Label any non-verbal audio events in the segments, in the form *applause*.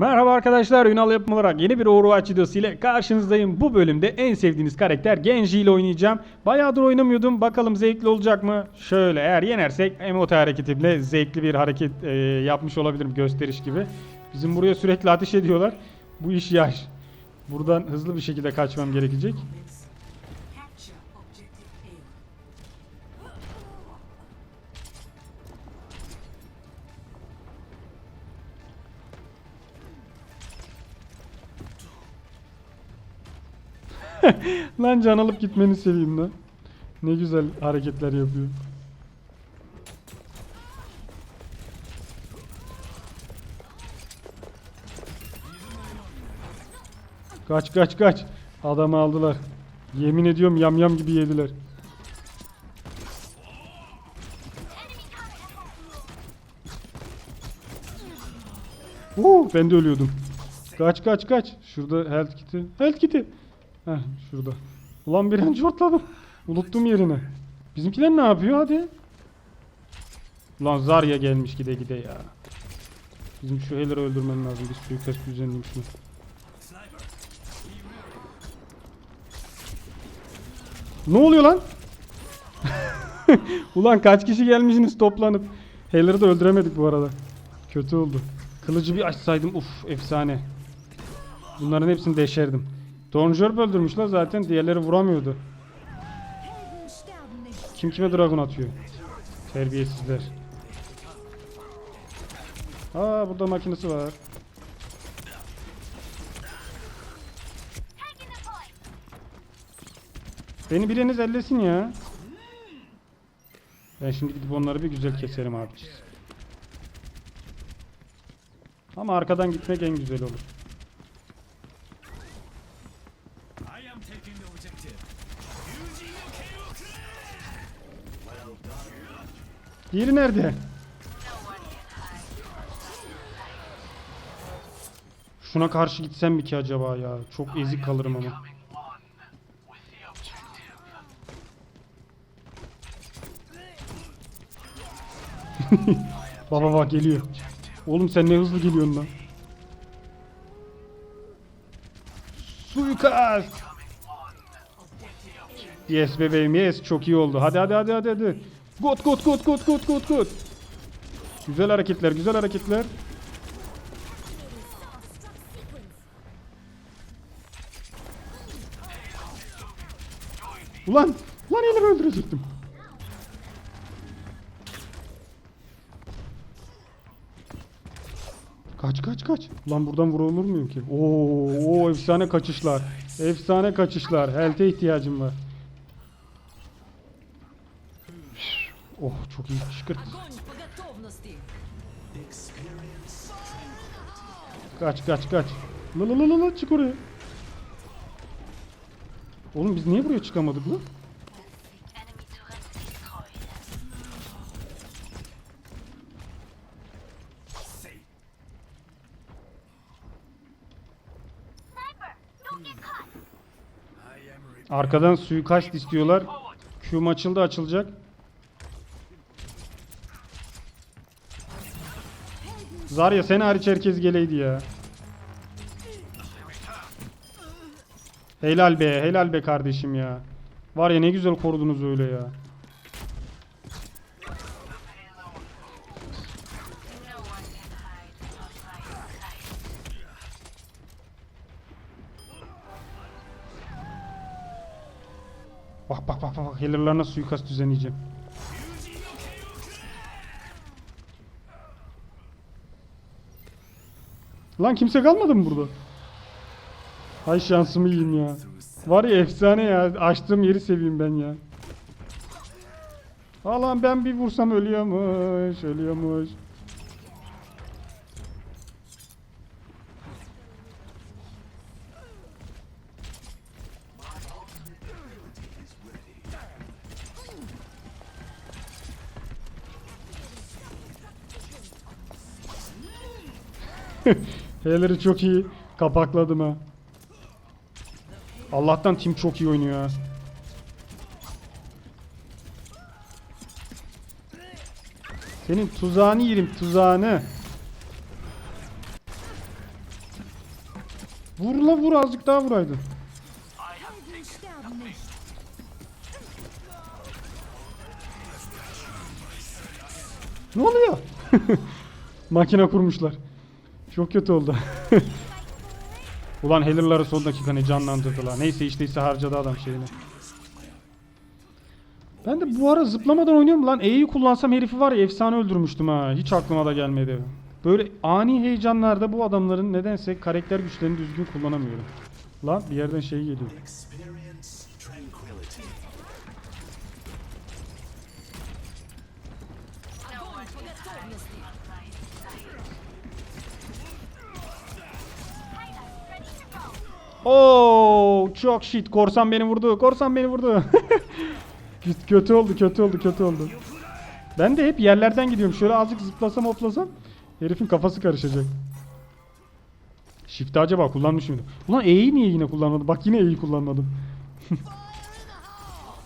Merhaba arkadaşlar, Ünal yapım olarak yeni bir Overwatch videosu ile karşınızdayım. Bu bölümde en sevdiğiniz karakter Genji ile oynayacağım. Bayağıdır oynamıyordum. Bakalım zevkli olacak mı? Şöyle eğer yenersek emote hareketimle zevkli bir hareket e, yapmış olabilirim gösteriş gibi. Bizim buraya sürekli ateş ediyorlar. Bu iş yaş. Buradan hızlı bir şekilde kaçmam gerekecek. *laughs* Lan can alıp gitmeni seveyim lan. Ne güzel hareketler yapıyor. Kaç kaç kaç. Adamı aldılar. Yemin ediyorum yamyam gibi yediler. Uuu ben de ölüyordum. Kaç kaç kaç. Şurada health kit'i. Health kit'i. Heh şurada. Ulan bir an çortladım. Unuttum yerini. Bizimkiler ne yapıyor hadi. Ulan Zarya gelmiş gide gide ya. Bizim şu Heller'ı öldürmen lazım. Bir suikast düzenleyeyim şunu. Ne oluyor lan? *laughs* Ulan kaç kişi gelmişsiniz toplanıp. Heller'ı da öldüremedik bu arada. Kötü oldu. Kılıcı bir açsaydım uf efsane. Bunların hepsini deşerdim. Donjörp öldürmüşler zaten diğerleri vuramıyordu. Kim kime dragon atıyor? Terbiyesizler. Aa burada makinesi var. Beni biriniz ellesin ya. Ben şimdi gidip onları bir güzel keserim abi. Ama arkadan gitmek en güzel olur. Diğeri nerede? Şuna karşı gitsem mi ki acaba ya? Çok ezik kalırım ama. *laughs* Baba bak geliyor. Oğlum sen ne hızlı geliyorsun lan. Suikast. Yes bebeğim yes çok iyi oldu. Hadi hadi hadi hadi hadi. Gut gut gut gut gut gut gut. Güzel hareketler güzel hareketler. Ulan lan elimi öldürecektim. Kaç kaç kaç. Ulan buradan vurulur muyum ki? Oo, oo efsane kaçışlar. Efsane kaçışlar. Health'e ihtiyacım var. Oh çok iyi şıkırt. Kaç kaç kaç. La la la la çık oraya. Oğlum biz niye buraya çıkamadık lan? Arkadan suikast istiyorlar. Q maçıldı açılacak. Zarya sen hariç herkes geleydi ya. Helal be, helal be kardeşim ya. Var ya ne güzel korudunuz öyle ya. Bak bak bak bak healer'larına suikast düzenleyeceğim. Lan kimse kalmadı mı burada? Hay şansımı yiyeyim ya. Var ya efsane ya. Açtığım yeri seveyim ben ya. Alan ben bir vursam ölüyormuş, ölüyormuş. H'leri çok iyi kapakladım ha. Allah'tan tim çok iyi oynuyor ha. Senin tuzağını yerim tuzağını. Vur la vur azıcık daha vuraydı. Helden sterben nicht. Ne oluyor? *laughs* Makine kurmuşlar. Çok kötü oldu. *laughs* Ulan Heller'ları son dakika ne canlandırdılar. Neyse işte ise harcadı adam şeyini. Ben de bu ara zıplamadan oynuyorum lan. E'yi kullansam herifi var ya efsane öldürmüştüm ha. Hiç aklıma da gelmedi. Böyle ani heyecanlarda bu adamların nedense karakter güçlerini düzgün kullanamıyorum. Lan bir yerden şey geliyor. Oo çok shit. Korsan beni vurdu. Korsan beni vurdu. *laughs* Kötü- oldu, kötü oldu, kötü oldu. Ben de hep yerlerden gidiyorum. Şöyle azıcık zıplasam hoplasam herifin kafası karışacak. Shift'i acaba kullanmış mıydım? Ulan E'yi niye yine kullanmadım? Bak yine E'yi kullanmadım. *laughs*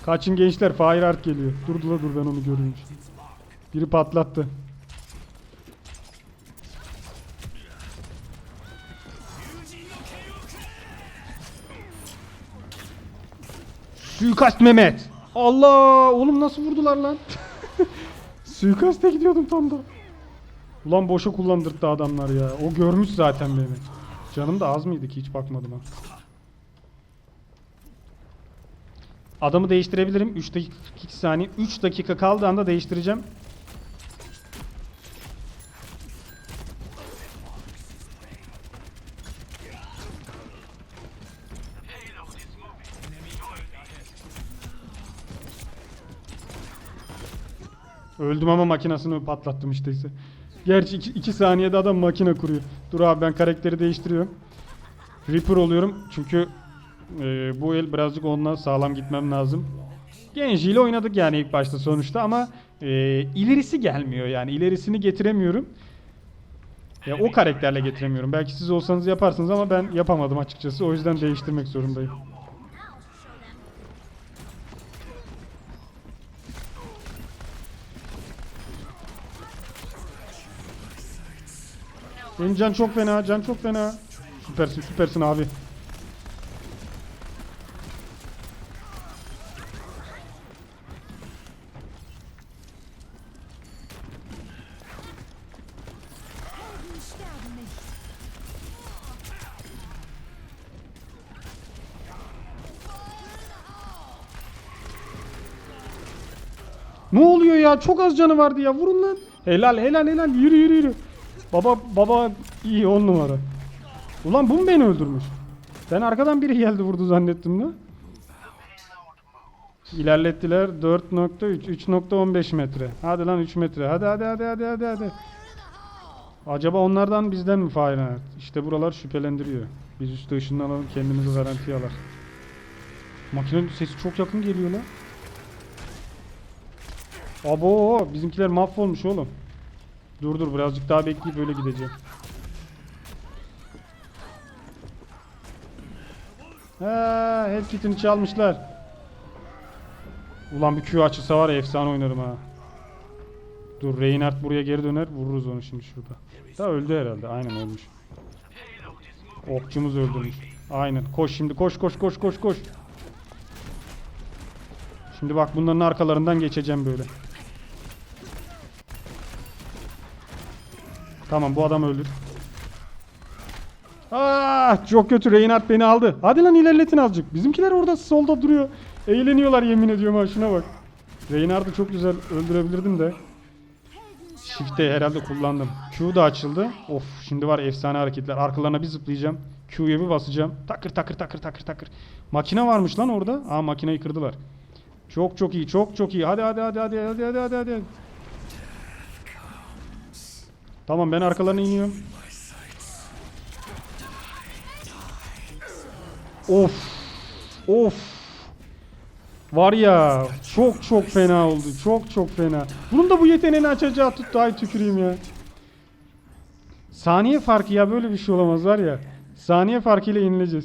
Kaçın gençler Fireheart geliyor. Dur dur dur ben onu görüyorum. Biri patlattı. Suikast Mehmet. Allah oğlum nasıl vurdular lan? *laughs* Suikaste gidiyordum tam da. Ulan boşa kullandırdı adamlar ya. O görmüş zaten beni. Canım da az mıydı ki hiç bakmadım ha. Adamı değiştirebilirim. 3 dakika 2 saniye. 3 dakika kaldığı anda değiştireceğim. Öldüm ama makinasını patlattım işteyse. Gerçi 2 saniyede adam makine kuruyor. Dur abi ben karakteri değiştiriyorum. Reaper oluyorum çünkü e, bu el birazcık onunla sağlam gitmem lazım. Genji ile oynadık yani ilk başta sonuçta ama e, ilerisi gelmiyor yani ilerisini getiremiyorum. Ya o karakterle getiremiyorum. Belki siz olsanız yaparsınız ama ben yapamadım açıkçası. O yüzden değiştirmek zorundayım. Benim can çok fena, can çok fena. Süpersin, süpersin abi. Ne oluyor ya? Çok az canı vardı ya. Vurun lan. Helal, helal, helal. Yürü, yürü, yürü. Baba, baba iyi on numara. Ulan bu mu beni öldürmüş? Ben arkadan biri geldi vurdu zannettim de. İlerlettiler 4.3 3.15 metre. Hadi lan 3 metre. Hadi hadi hadi hadi hadi hadi. Acaba onlardan bizden mi Fahrenheit? İşte buralar şüphelendiriyor. Biz üstte ışınlanalım kendimizi garantiye alar. Makinenin sesi çok yakın geliyor lan. Abo bizimkiler mahvolmuş oğlum. Dur dur birazcık daha bekleyip böyle gideceğim. Ha, hep kitini çalmışlar. Ulan bir Q açılsa var ya efsane oynarım ha. Dur Reinhardt buraya geri döner vururuz onu şimdi şurada. Da öldü herhalde aynen ölmüş. Okçumuz öldürmüş. Aynen koş şimdi koş koş koş koş koş. Şimdi bak bunların arkalarından geçeceğim böyle. Tamam bu adam öldü. Ah çok kötü Reinhardt beni aldı. Hadi lan ilerletin azıcık. Bizimkiler orada solda duruyor. Eğleniyorlar yemin ediyorum ha şuna bak. Reinhardt'ı çok güzel öldürebilirdim de. Shift'te herhalde kullandım. Q da açıldı. Of şimdi var efsane hareketler. Arkalarına bir zıplayacağım. Q'ya bir basacağım. Takır takır takır takır takır. Makine varmış lan orada. Aa makineyi kırdılar. Çok çok iyi çok çok iyi. Hadi hadi hadi hadi hadi hadi hadi hadi. Tamam ben arkalarına iniyorum. Of. Of. Var ya çok çok fena oldu. Çok çok fena. Bunun da bu yeteneğini açacağı tuttu. Ay tüküreyim ya. Saniye farkı ya böyle bir şey olamaz var ya. Saniye farkıyla yenileceğiz.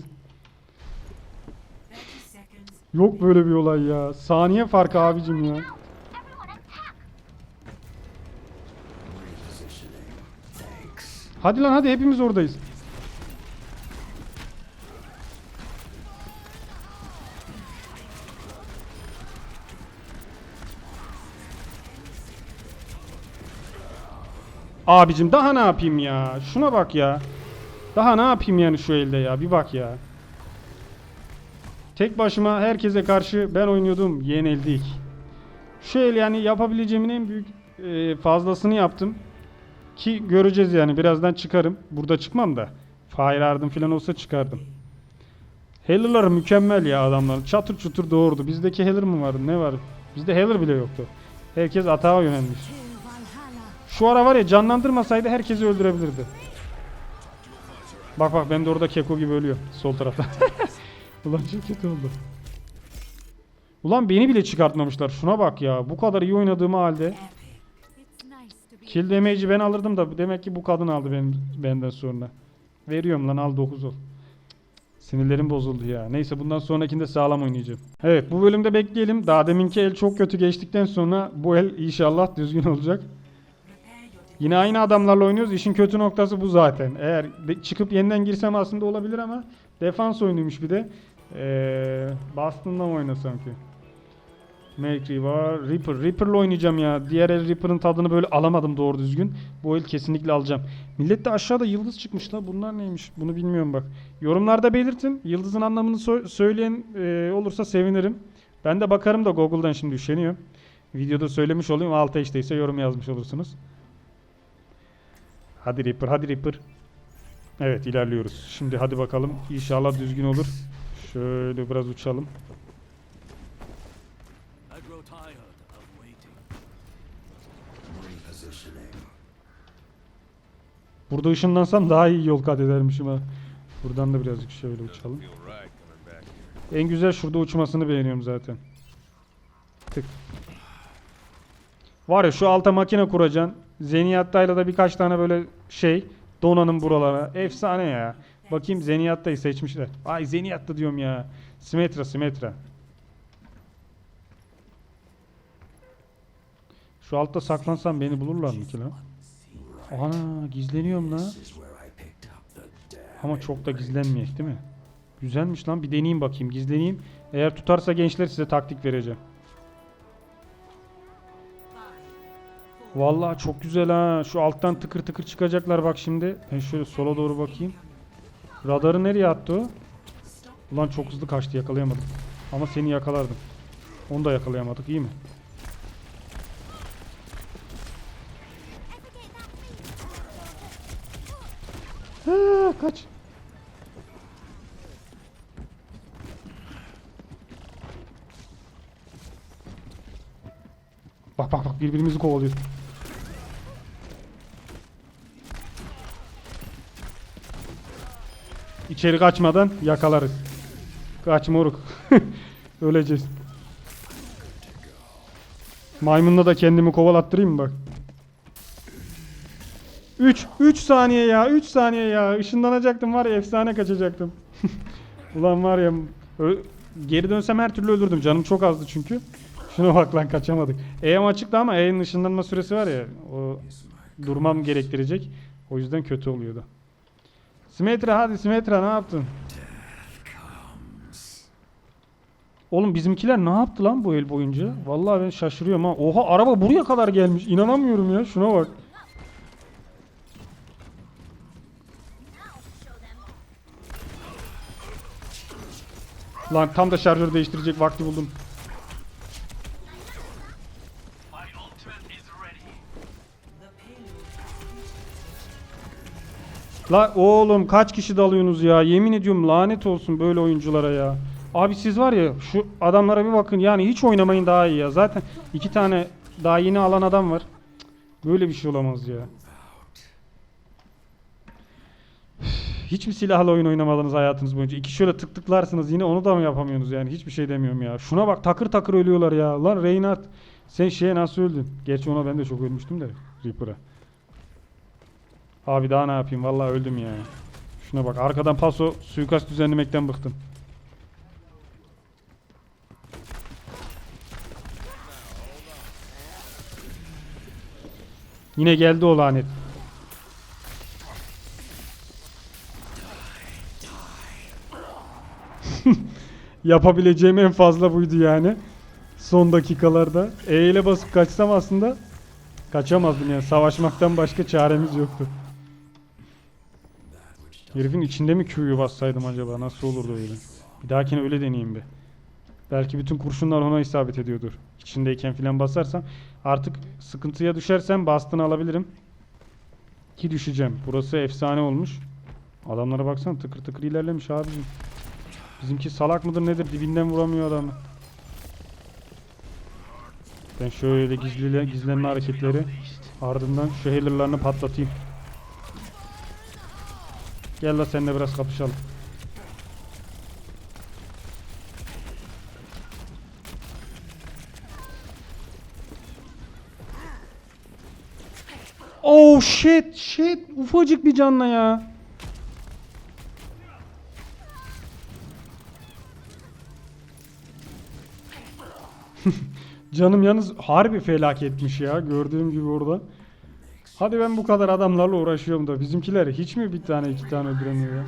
30 seconds. Yok böyle bir olay ya. Saniye farkı abicim ya. Hadi lan hadi hepimiz oradayız. Abicim daha ne yapayım ya? Şuna bak ya. Daha ne yapayım yani şu elde ya? Bir bak ya. Tek başıma herkese karşı ben oynuyordum. Yenildik. Şu el yani yapabileceğimin en büyük e, fazlasını yaptım. Ki göreceğiz yani. Birazdan çıkarım. Burada çıkmam da. Fire Arden falan olsa çıkardım. Healer'lar mükemmel ya adamlar. Çatır çutur doğurdu. Bizdeki healer mı vardı? Ne var? Bizde healer bile yoktu. Herkes atağa yönelmiş. Şu ara var ya canlandırmasaydı herkesi öldürebilirdi. Bak bak ben de orada keko gibi ölüyor sol tarafta. *laughs* Ulan çok kötü oldu. Ulan beni bile çıkartmamışlar. Şuna bak ya. Bu kadar iyi oynadığım halde. Kill damage'i ben alırdım da demek ki bu kadın aldı benim, benden sonra. Veriyorum lan al 9 ol. Sinirlerim bozuldu ya. Neyse bundan sonrakinde sağlam oynayacağım. Evet bu bölümde bekleyelim. Daha deminki el çok kötü geçtikten sonra bu el inşallah düzgün olacak. Yine aynı adamlarla oynuyoruz. İşin kötü noktası bu zaten. Eğer çıkıp yeniden girsem aslında olabilir ama defans oyunuymuş bir de. Ee, Boston'la oynasam ki? Mercury var. Reaper. Reaper'la oynayacağım ya. Diğer el Reaper'ın tadını böyle alamadım doğru düzgün. Bu el kesinlikle alacağım. Millet de aşağıda yıldız çıkmış la. Bunlar neymiş? Bunu bilmiyorum bak. Yorumlarda belirtin. Yıldızın anlamını so- söyleyen e, olursa sevinirim. Ben de bakarım da Google'dan şimdi üşeniyorum. Videoda söylemiş olayım. Alta işte ise yorum yazmış olursunuz. Hadi Reaper, hadi Reaper. Evet ilerliyoruz. Şimdi hadi bakalım. İnşallah düzgün olur. Şöyle biraz uçalım. Grow tired of waiting. Repositioning. Burada ışınlansam daha iyi yol kat edermişim ha. Buradan da birazcık şöyle uçalım. En güzel şurada uçmasını beğeniyorum zaten. Tık. Var ya şu alta makine kuracaksın. Zenyatta'yla da birkaç tane böyle şey donanım buralara. Efsane ya. Bakayım Zenyatta'yı seçmişler. Ay Zenyatta diyorum ya. Simetra Simetra. Şu altta saklansam beni bulurlar mı ki lan? Ana gizleniyorum damn. Ama çok da gizlenmeyek değil mi? Güzelmiş lan bir deneyeyim bakayım gizleneyim. Eğer tutarsa gençler size taktik vereceğim. Vallahi çok güzel ha. Şu alttan tıkır tıkır çıkacaklar bak şimdi. Ben şöyle sola doğru bakayım. Radarı nereye attı o? Ulan çok hızlı kaçtı yakalayamadım. Ama seni yakalardım. Onu da yakalayamadık iyi mi? Ha, kaç. Bak bak bak birbirimizi kovalıyor. İçeri kaçmadan yakalarız. Kaç moruk. *laughs* Öleceğiz. Maymunla da kendimi kovalattırayım bak. 3 3 saniye ya 3 saniye ya ışınlanacaktım var ya efsane kaçacaktım. *laughs* Ulan var ya geri dönsem her türlü ölürdüm canım çok azdı çünkü. Şuna bak lan kaçamadık. E'm açıktı ama E'nin ışınlanma süresi var ya o durmam gerektirecek. O yüzden kötü oluyordu. Simetra hadi Simetra ne yaptın? Oğlum bizimkiler ne yaptı lan bu el boyunca? Vallahi ben şaşırıyorum ha. Oha araba buraya kadar gelmiş. İnanamıyorum ya. Şuna bak. Lan tam da şarjör değiştirecek vakti buldum. La oğlum kaç kişi dalıyorsunuz ya? Yemin ediyorum lanet olsun böyle oyunculara ya. Abi siz var ya şu adamlara bir bakın yani hiç oynamayın daha iyi ya. Zaten iki tane daha yeni alan adam var. Böyle bir şey olamaz ya. Hiç mi silahla oyun oynamadınız hayatınız boyunca? İki şöyle tık tıklarsınız yine onu da mı yapamıyorsunuz yani? Hiçbir şey demiyorum ya. Şuna bak takır takır ölüyorlar ya. Lan Reynard sen şeye nasıl öldün? Gerçi ona ben de çok ölmüştüm de Reaper'a. Abi daha ne yapayım? Vallahi öldüm ya. Şuna bak arkadan paso suikast düzenlemekten bıktım. Yine geldi o lanet. *laughs* Yapabileceğim en fazla buydu yani. Son dakikalarda. E ile basıp kaçsam aslında Kaçamazdım yani. Savaşmaktan başka çaremiz yoktu. Herifin içinde mi Q'yu bassaydım acaba? Nasıl olurdu öyle? Bir dahakine öyle deneyeyim bir. Belki bütün kurşunlar ona isabet ediyordur. İçindeyken filan basarsam. Artık sıkıntıya düşersem bastığını alabilirim. Ki düşeceğim. Burası efsane olmuş. Adamlara baksana tıkır tıkır ilerlemiş abicim. Bizimki salak mıdır nedir? Dibinden vuramıyor adamı. Ben şöyle gizli gizlenme hareketleri ardından şu patlatayım. Gel la seninle biraz kapışalım. Oh shit shit ufacık bir canla ya. Canım yalnız harbi felaketmiş ya gördüğüm gibi orada. Hadi ben bu kadar adamlarla uğraşıyorum da bizimkiler hiç mi bir tane iki tane öldüremiyor ya?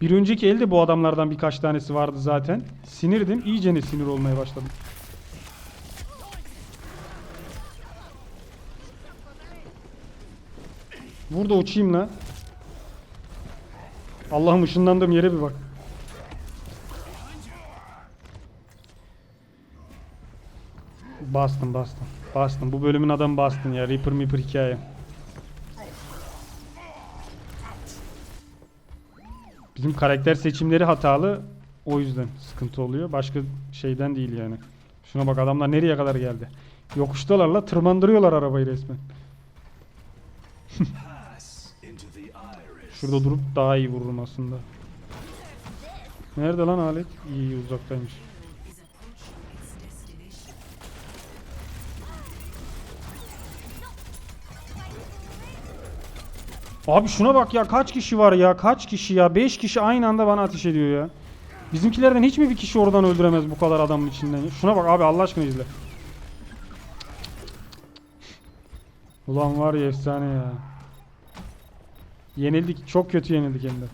Bir önceki elde bu adamlardan birkaç tanesi vardı zaten. Sinirdim. İyice ne sinir olmaya başladım. Burada uçayım la. Allah'ım ışınlandığım yere bir bak. Bastım bastım. Bastım. Bu bölümün adamı bastın ya. Reaper Meeper hikaye. Bizim karakter seçimleri hatalı. O yüzden sıkıntı oluyor. Başka şeyden değil yani. Şuna bak adamlar nereye kadar geldi. Yokuştalar la tırmandırıyorlar arabayı resmen. *laughs* Şurada durup daha iyi vururum aslında. Nerede lan alet? İyi, uzaktaymış. Abi şuna bak ya kaç kişi var ya kaç kişi ya 5 kişi aynı anda bana ateş ediyor ya. Bizimkilerden hiç mi bir kişi oradan öldüremez bu kadar adamın içinden? Şuna bak abi Allah aşkına izle. Ulan var ya efsane ya. Yenildik. Çok kötü yenildik hem de.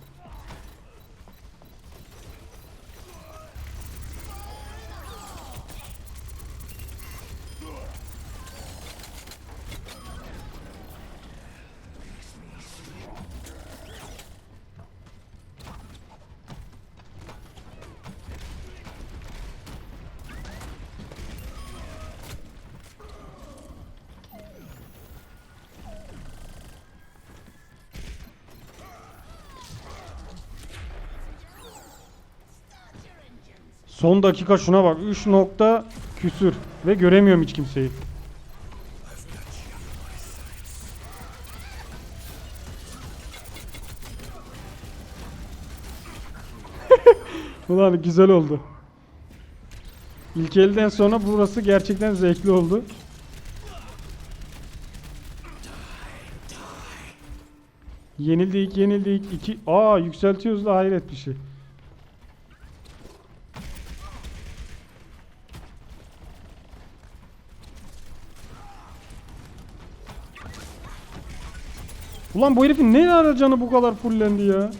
Son dakika şuna bak. 3 nokta küsür. Ve göremiyorum hiç kimseyi. *laughs* Ulan güzel oldu. İlk elden sonra burası gerçekten zevkli oldu. Yenildik, yenildik. İki... Aa yükseltiyoruz da hayret bir şey. Ulan bu herifin ne ara bu kadar fullendi ya?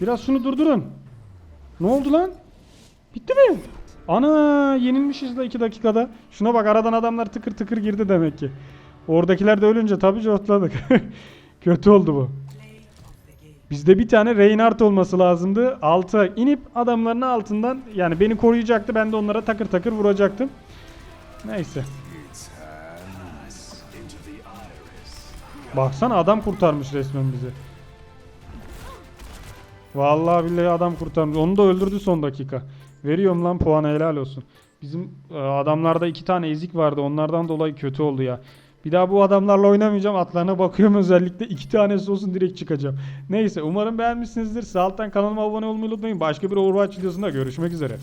Biraz şunu durdurun. Ne oldu lan? Ana yenilmişiz la 2 dakikada. Şuna bak aradan adamlar tıkır tıkır girdi demek ki. Oradakiler de ölünce tabii cortladık. *laughs* Kötü oldu bu. Bizde bir tane Reinhardt olması lazımdı. Alta inip adamların altından yani beni koruyacaktı. Ben de onlara takır takır vuracaktım. Neyse. Baksana adam kurtarmış resmen bizi. Vallahi billahi adam kurtarmış. Onu da öldürdü son dakika. Veriyorum lan puanı helal olsun. Bizim e, adamlarda iki tane ezik vardı. Onlardan dolayı kötü oldu ya. Bir daha bu adamlarla oynamayacağım. Atlarına bakıyorum *laughs* özellikle. iki tanesi olsun direkt çıkacağım. Neyse umarım beğenmişsinizdir. Sağ alttan kanalıma abone olmayı unutmayın. Başka bir Overwatch videosunda görüşmek üzere.